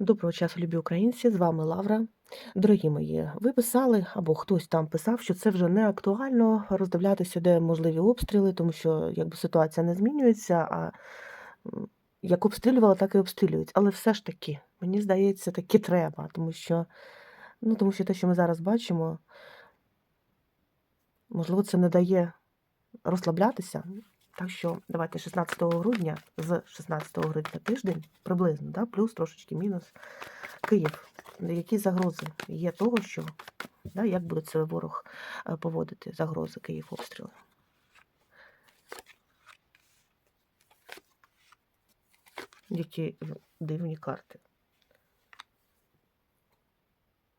Доброго часу, любі українці! З вами Лавра. Дорогі мої, ви писали або хтось там писав, що це вже не актуально роздивлятися, де можливі обстріли, тому що якби ситуація не змінюється, а як обстрілювала, так і обстрілюють. Але все ж таки, мені здається, таки треба, тому що, ну, тому що те, що ми зараз бачимо, можливо, це не дає розслаблятися. Так що давайте 16 грудня, з 16 грудня тиждень, приблизно, да, плюс трошечки мінус, Київ. Які загрози є того, що да, як буде це ворог е, поводити загрози Київ обстріли? Які дивні карти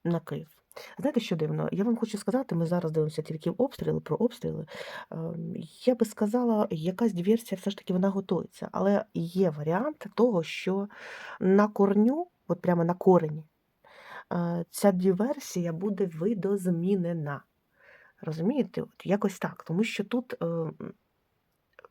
на Київ. Знаєте, що дивно? Я вам хочу сказати, ми зараз дивимося тільки обстріли про обстріли. Ем, Я би сказала, якась диверсія все ж таки вона готується. Але є варіант того, що на корню, от прямо на корені, е, ця диверсія буде видозмінена. Розумієте? От якось так. Тому що тут е, м,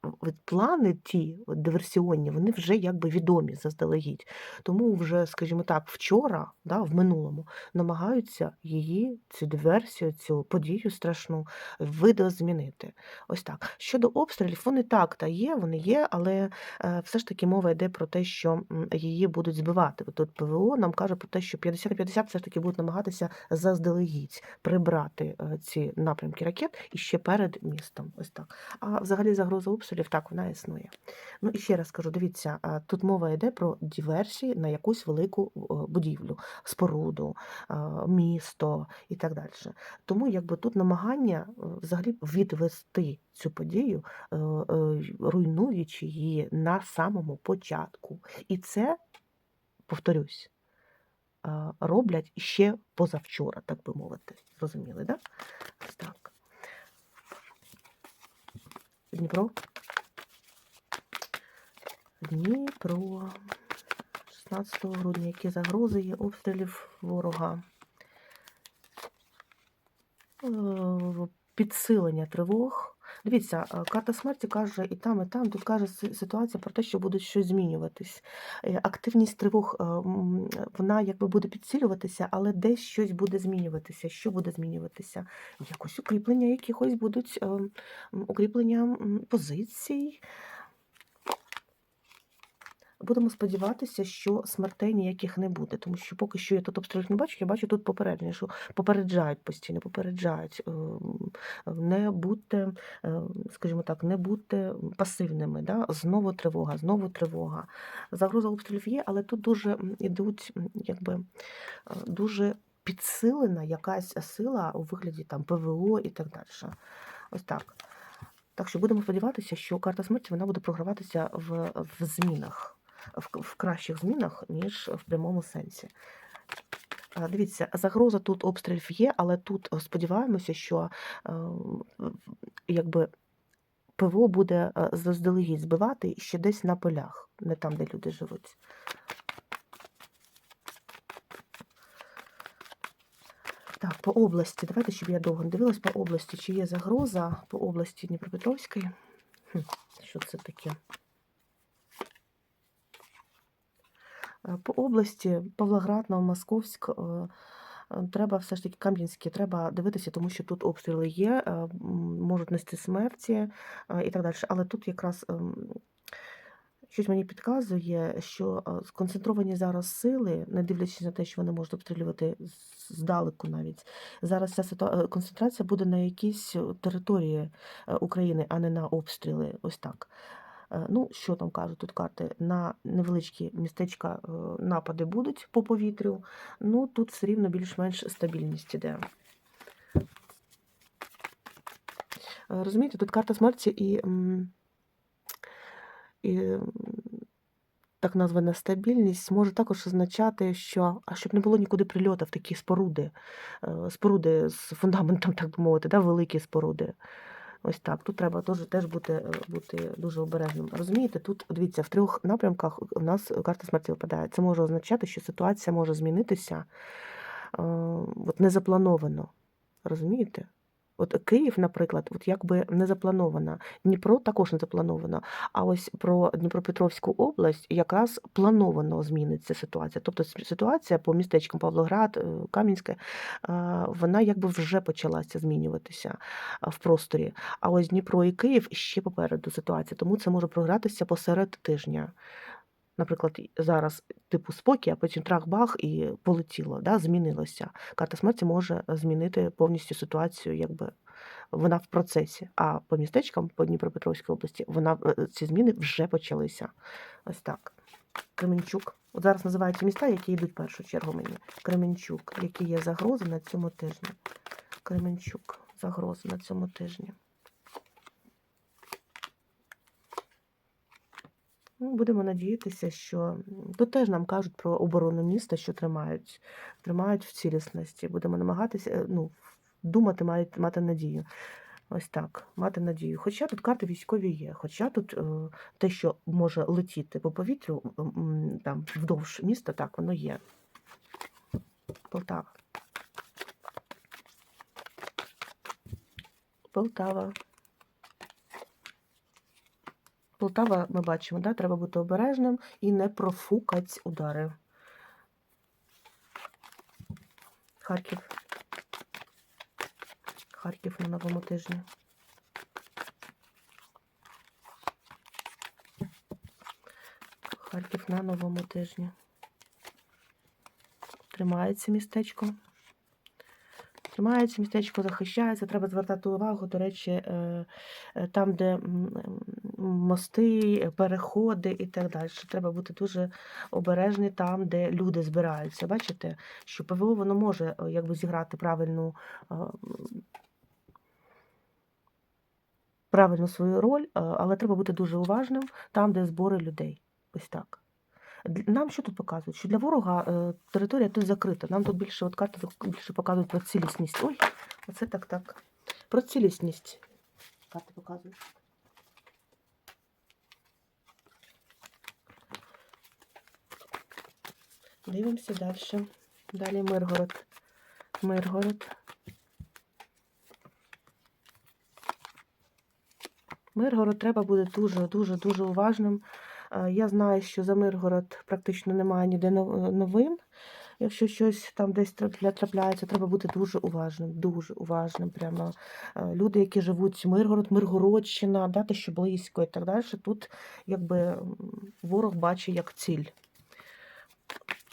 от плани ті от диверсіонні, вони вже якби відомі заздалегідь. Тому вже, скажімо так, вчора, да, в минулому, намагаються її, цю диверсію, цю подію страшну видозмінити. Ось так. Щодо обстрілів, вони так та є, вони є, але е, все ж таки мова йде про те, що її будуть збивати. Тут ПВО нам каже про те, що 50 на 50 все ж таки будуть намагатися заздалегідь прибрати е, ці напрямки ракет і ще перед містом. Ось так. А взагалі загроза обстрілів так вона існує. Ну і ще раз кажу: дивіться, тут мова йде про диверсії на якусь велику е, будівлю, споруду, місто і так далі. Тому якби тут намагання е, взагалі відвести цю подію, е, руйнуючи її на самому початку. І це, повторюсь, роблять ще позавчора, так би мовити. Зрозуміли, да? Так. Дніпро. Дніпро. 16 грудня. Які загрози є обстрілів ворога? Е, Підсилення тривог. Дивіться, е, карта смерті каже і там, і там. Тут каже ситуація про те, що буде щось змінюватись. Е, Активність тривог, вона якби буде підсилюватися, але десь щось буде змінюватися. Що буде змінюватися? Якось укріплення якихось будуть е, укріплення позицій. Будемо сподіватися, що смертей ніяких не буде, тому що поки що я тут обстрілів не бачу, я бачу тут попередження, що попереджають постійно, попереджають. ем, Не будьте, ем, скажімо так, не будьте пасивними. Да? Знову тривога, знову тривога. Загроза обстрілів є, але тут дуже м, ідуть, якби е, дуже підсилена якась сила у вигляді там ПВО і так далі. Ось так. Так що будемо сподіватися, що карта смерті вона буде програватися в, в змінах, в, в кращих змінах, ніж в прямому сенсі. Дивіться, загроза тут обстрілів є, але тут е, сподіваємося, що е, якби ПВО буде е, заздалегідь збивати ще десь на полях, не там, де люди живуть. Так, по області. Давайте, щоб я довго не дивилась по області, чи є загроза по області Дніпропетровської. Хм, що це таке? Е, По області Павлоград, Новомосковськ, е, е, треба все ж таки Кам'янське, треба дивитися, тому що тут обстріли є, е, можуть нести смерті е, і так далі. Але тут якраз ем, щось мені підказує, що е, сконцентровані зараз сили, не дивлячись на те, що вони можуть обстрілювати здалеку навіть. Зараз ця ситуа- е, концентрація буде на якійсь е, території е, України, а не на обстріли. Ось так. Е, Ну, що там кажуть тут карти? На невеличкі містечка е, напади будуть по повітрю. Ну, тут все рівно більш-менш стабільність іде. Е, Розумієте, тут карта смерті і, і так названа стабільність може також означати, що а щоб не було нікуди прильотів, такі споруди, споруди з фундаментом, так би мовити, да, великі споруди. Ось так. Тут треба теж, теж бути, е, бути дуже обережним. Розумієте, тут дивіться, в трьох напрямках у нас карта смерті випадає. Це може означати, що ситуація може змінитися е, от незаплановано. Розумієте? От Київ, наприклад, от якби не заплановано. Дніпро також не заплановано. А ось про Дніпропетровську область якраз плановано зміниться ситуація. Тобто ситуація по містечкам Павлоград, е, Кам'янське, е, вона якби вже почалася змінюватися в просторі. А ось Дніпро і Київ ще попереду ситуація, тому це може програтися посеред тижня. Наприклад, зараз типу спокій, а потім трах-бах і полетіло, да, змінилося. Карта смерті може змінити повністю ситуацію, якби вона в процесі. А по містечкам, по Дніпропетровській області, вона е, ці зміни вже почалися. Ось так. Кременчук. От зараз називаються міста, які йдуть в першу чергу мені. Кременчук, які є загрози на цьому тижні. Кременчук, загрози на цьому тижні. Будемо надіятися, що тут теж нам кажуть про оборону міста, що тримають, тримають в цілісності. Будемо намагатися, е, ну, думати, мають мати надію. Ось так, мати надію. Хоча тут карти військові є, хоча тут е, те, що може летіти по повітрю там вдовж міста, так, воно є. Полтава. Полтава. Полтава, ми бачимо, да? треба бути обережним і не профукать удари. Харків. Харків на новому тижні. Харків на новому тижні. Тримається містечко. Тримається містечко, захищається. Треба звертати увагу. До речі, е, е, там, де мости, переходи і так далі. Треба бути дуже обережний там, де люди збираються. Бачите, що ПВО воно може е, якби зіграти правильну. е, Правильно свою роль, е, але треба бути дуже уважним там, де збори людей. Ось так. Нам що тут показують? Що для ворога територія тут закрита. Нам тут більше от карти більше показують про цілісність. Ой, оце так так. Про цілісність. Карти показують. Дивимося далі. Далі Миргород. Миргород. Миргород треба буде дуже, дуже, дуже уважним. Е, Я знаю, що за Миргород практично немає ніде новин. Якщо щось там десь трапляється, треба бути дуже уважним, дуже уважним. Прямо Е, люди, які живуть в Миргород, Миргородщина, да, те, що близько і так далі. Тут якби ворог бачить як ціль.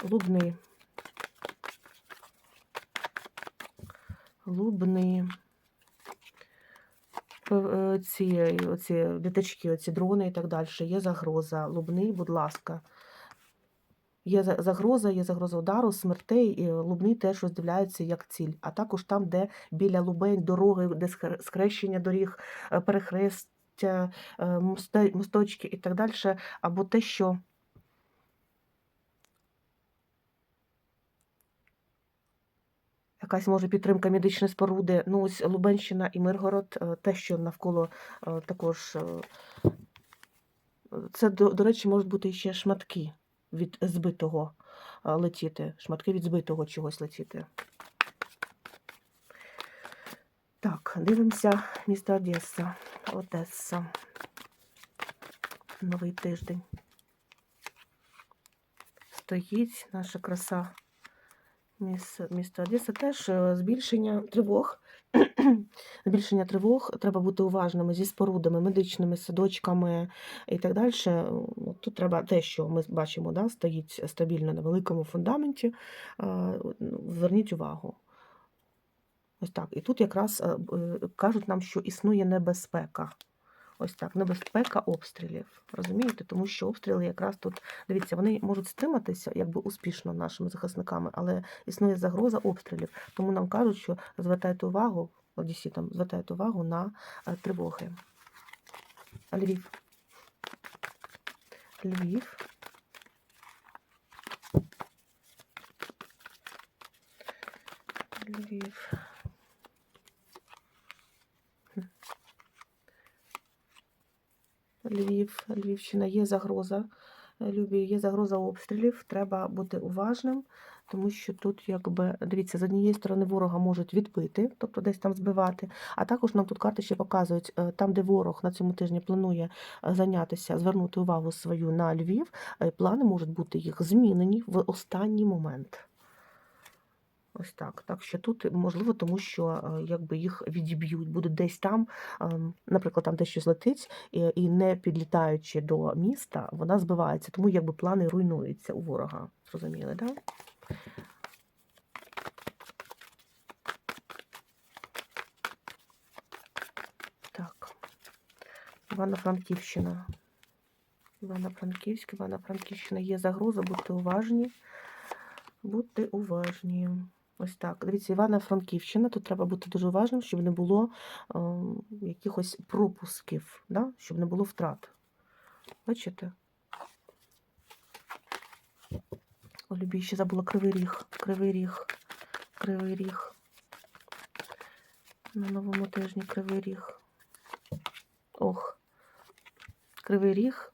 Лубни. Лубни. Е, Ці, оці літачки, оці дрони і так далі. Є загроза. Лубни, будь ласка. Є загроза, є загроза удару, смертей, і Лубни теж роздивляються як ціль. А також там, де біля Лубень дороги, де схрещення доріг, е, перехрестя, е, мосточки і так далі, або те, що якась може підтримка медичної споруди. Ну, ось Лубенщина і Миргород, е, те, що навколо е, також. е, Це, до, до речі, можуть бути ще шматки від збитого летіти, шматки від збитого чогось летіти. Так, дивимося місто Одеса. Одеса. Новий тиждень. Стоїть наша краса. Міс- Місто Одеса теж е, збільшення тривог. збільшення тривог. Треба бути уважними зі спорудами, медичними садочками і так далі. Тут треба те, що ми бачимо, да, стоїть стабільно на великому фундаменті. е, Зверніть увагу. Ось так. І тут якраз е, е, кажуть нам, що існує небезпека. Ось так, небезпека обстрілів. Розумієте? Тому що обстріли якраз тут, дивіться, вони можуть стриматися якби успішно нашими захисниками, але існує загроза обстрілів. Тому нам кажуть, що звертайте увагу, одесітам, звертайте увагу на е, тривоги. Львів. Львів. Львів. Львів, Львівщина є загроза. Е, Любі, є загроза обстрілів, треба бути уважним, тому що тут, якби, дивіться, з однієї сторони ворога можуть відбити, тобто десь там збивати, а також нам тут карти ще показують, е, там, де ворог на цьому тижні планує е, зайнятися, звернути увагу свою на Львів, плани можуть бути їх змінені в останній момент. Ось так. Так що тут можливо, тому що е, якби їх відіб'ють, будуть десь там, ем, наприклад, там десь щось летить, і, не підлітаючи до міста, вона збивається, тому якби плани руйнуються у ворога. Зрозуміли, так? Так. Івано-Франківщина. Івано-Франківськ, Івано-Франківщина є загроза, будьте уважні. Будьте уважні. Ось так. Дивіться, Івано-Франківщина. Тут треба бути дуже уважним, щоб не було е, якихось пропусків, да? щоб не було втрат. Бачите? О, Любі, ще забула кривий ріг, кривий ріг, кривий ріг. На новому тижні кривий ріг. Ох, кривий ріг.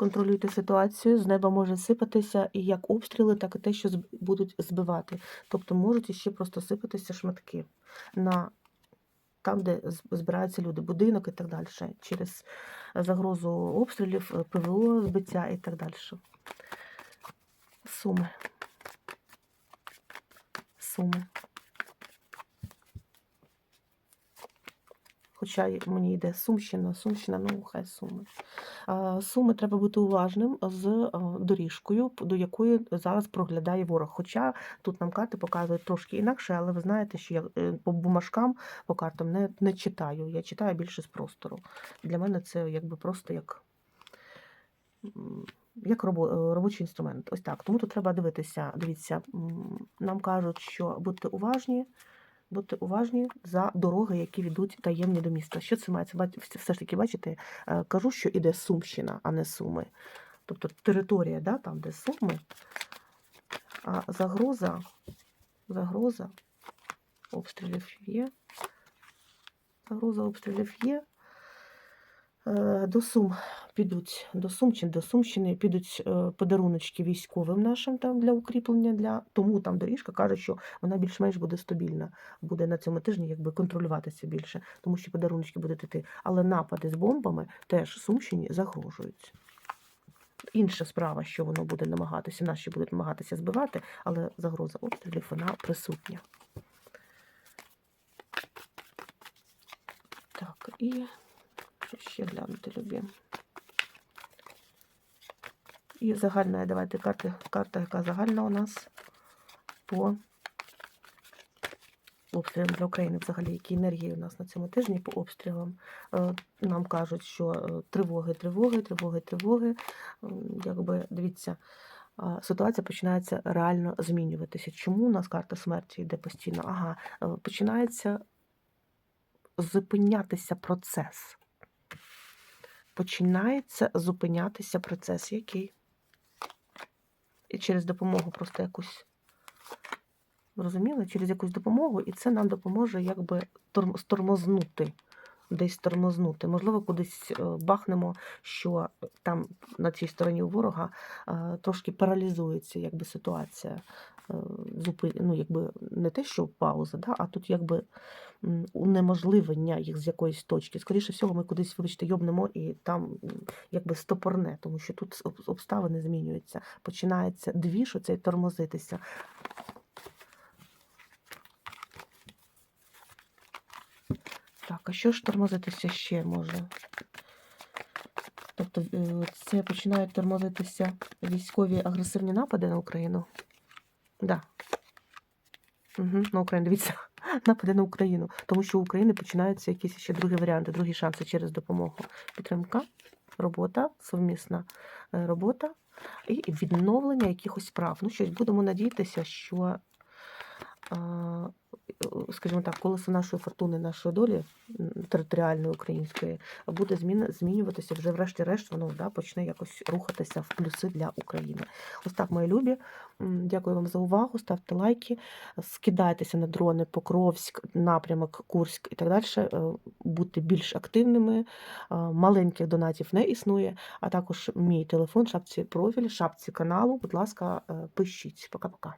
Контролюйте ситуацію, з неба може сипатися і як обстріли, так і те, що будуть збивати. Тобто можуть іще просто сипатися шматки на там, де збираються люди, будинок і так далі, через загрозу обстрілів, е, ПВО, збиття і так далі. Суми. Суми. Хоча мені йде Сумщина, Сумщина, ну хай Суми. Суми треба бути уважним з е, доріжкою, до якої зараз проглядає ворог. Хоча тут нам карти показують трошки інакше, але ви знаєте, що я е, по бумажкам, по картам не, не читаю. Я читаю більше з простору. Для мене це якби просто як. Як е, робочий інструмент. Ось так. Тому тут треба дивитися. Дивіться, нам кажуть, що будьте уважні, будьте уважні за дороги, які ведуть таємні до міста. Що це мається? Все- ж таки, бачите, е, кажу, що іде Сумщина, а не Суми. Тобто територія, да, там, де Суми, а загроза, загроза обстрілів є. Загроза обстрілів є. Е, До Сум підуть, до Сум чи до Сумщини підуть е, подаруночки військовим нашим там для укріплення, для тому там доріжка каже, що вона більш-менш буде стабільна, буде на цьому тижні якби контролюватися більше, тому що подаруночки будуть йти. Але напади з бомбами теж Сумщині загрожують. Інша справа, що воно буде намагатися, наші будуть намагатися збивати, але загроза обстрілів вона присутня. Так, і ще глянути любі. І загальна, давайте карта, карта, яка загальна у нас по обстрілам для України. Взагалі, які енергії у нас на цьому тижні по обстрілам. Е, Нам кажуть, що е, тривоги, тривоги, тривоги, тривоги. Якби дивіться, ситуація починається реально змінюватися. Чому у нас карта смерті йде постійно? Ага, е, починається зупинятися процес. Починається зупинятися процес, який? І через допомогу просто якусь. Розуміли? Через якусь допомогу, і це нам допоможе якби стормознути, десь тормознути. Можливо, кудись е, бахнемо, що там на цій стороні у ворога е, трошки паралізується якби, ситуація. Е. Ну, якби не те, що пауза, да? а тут якби унеможливлення їх з якоїсь точки. Скоріше всього, ми кудись, вибачте, йобнемо і там якби стопорне, тому що тут обставини змінюються. Починається двіж оцей тормозитися. Так, а що ж тормозитися ще може? Тобто е, це починають тормозитися військові агресивні напади на Україну? Да. Угу, на Україну, дивіться, напади на Україну. Тому що у України починаються якісь ще другі варіанти, другі шанси через допомогу. Підтримка, робота, совмісна е, робота і відновлення якихось прав. Ну, щось будемо надіятися, що е, скажімо так, колесо нашої фортуни, нашої долі територіальної української буде змінюватися вже, врешті-решт, воно да, почне якось рухатися в плюси для України. Ось так, мої любі. Дякую вам за увагу. Ставте лайки, скидайтеся на дрони Покровськ, напрямок Курськ і так далі. Будьте більш активними. Е, Маленьких донатів не існує, а також мій телефон, шапці профіль, шапці каналу. Будь ласка, е, пишіть. Пока-пока.